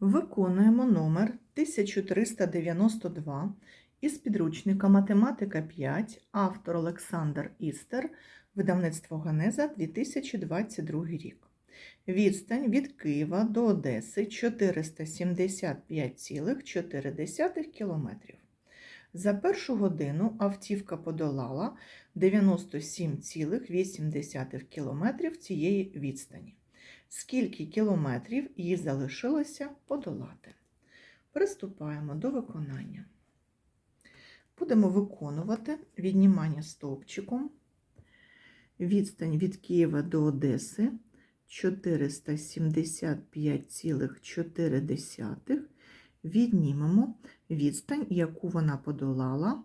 Виконуємо номер 1392 із підручника Математика 5, автор Олександр Істер, видавництво Генеза 2022 рік. Відстань від Києва до Одеси 475,4 км. За першу годину автівка подолала 97,8 км цієї відстані. Скільки кілометрів їй залишилося подолати? Приступаємо до виконання. Будемо виконувати віднімання стовпчиком. Відстань від Києва до Одеси 475,4. Віднімемо відстань, яку вона подолала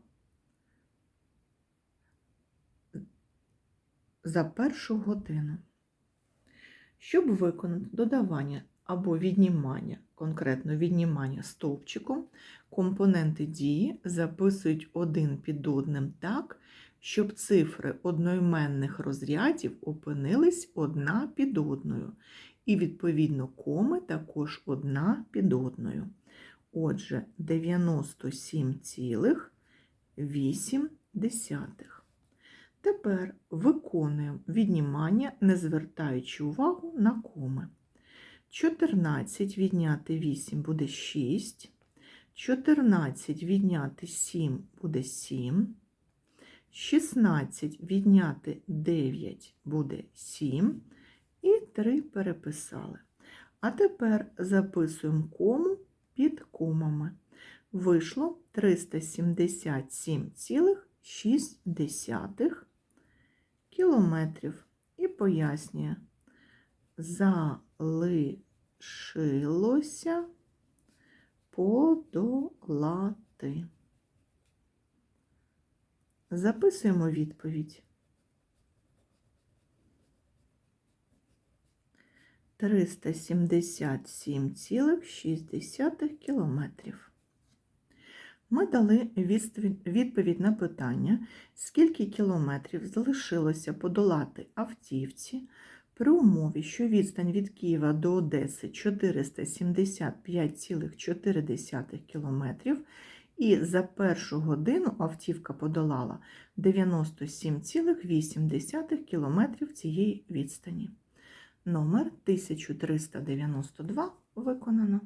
за першу годину. Щоб виконати додавання або віднімання, конкретно віднімання стовпчиком, компоненти дії записують один під одним так, щоб цифри одноіменних розрядів опинились одна під одною, і, відповідно, коми також одна під одною. Отже, 97,8. Тепер виконуємо віднімання, не звертаючи увагу на коми. 14 відняти 8 буде 6. 14 відняти 7 буде 7. 16 відняти 9 буде 7. І 3 переписали. А тепер записуємо кому під комами. Вийшло 377,6 кілометрів. І пояснює, залишилося подолати. Записуємо відповідь. 377,6 кілометрів. Ми дали відповідь на питання, скільки кілометрів залишилося подолати автівці при умові, що відстань від Києва до Одеси 475,4 кілометрів, і за першу годину автівка подолала 97,8 кілометрів цієї відстані. Номер 1392 виконано.